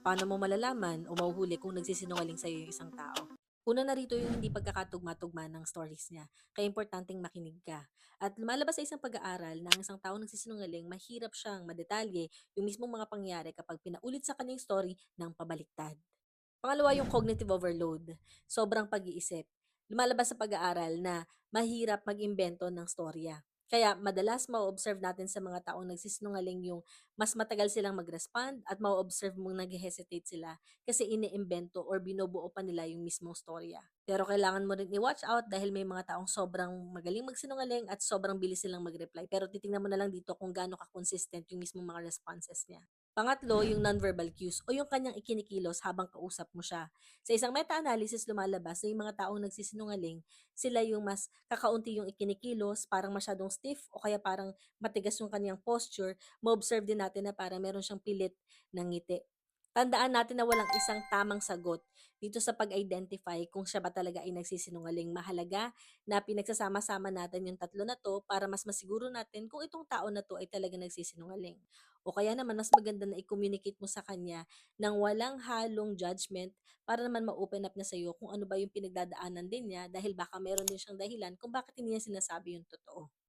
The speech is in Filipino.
Paano mo malalaman o mahuhuli kung nagsisinungaling sa'yo yung isang tao? Una narito yung hindi pagkakatugma-tugma ng stories niya, kaya importanteng makinig ka. At lumalabas sa isang pag-aaral na ang isang tao nagsisinungaling, mahirap siyang madetalye yung mismong mga pangyari kapag pinaulit sa kanya yung story ng pabaliktad. Pangalawa yung cognitive overload, sobrang pag-iisip. Lumalabas sa pag-aaral na mahirap mag-imbento ng storya. Kaya madalas ma-observe natin sa mga taong nagsisinungaling yung mas matagal silang mag-respond at ma-observe mong nag-hesitate sila kasi iniimbento or binubuo pa nila yung mismong storya. Pero kailangan mo rin i-watch out dahil may mga taong sobrang magaling magsinungaling at sobrang bilis silang mag-reply. Pero titingnan mo na lang dito kung gaano ka-consistent yung mismong mga responses niya. Pangatlo, yung nonverbal cues o yung kanyang ikinikilos habang kausap mo siya. Sa isang meta-analysis lumalabas na yung mga taong nagsisinungaling, sila yung mas kakaunti yung ikinikilos, parang masyadong stiff o kaya parang matigas yung kanyang posture, ma-observe din natin na parang meron siyang pilit ng ngiti. Tandaan natin na walang isang tamang sagot dito sa pag-identify kung siya ba talaga ay nagsisinungaling. Mahalaga na pinagsasama-sama natin yung tatlo na to para mas masiguro natin kung itong tao na to ay talaga nagsisinungaling. O kaya naman mas maganda na i-communicate mo sa kanya ng walang halong judgment para naman ma-open up na sa'yo kung ano ba yung pinagdadaanan din niya dahil baka meron din siyang dahilan kung bakit hindi niya sinasabi yung totoo.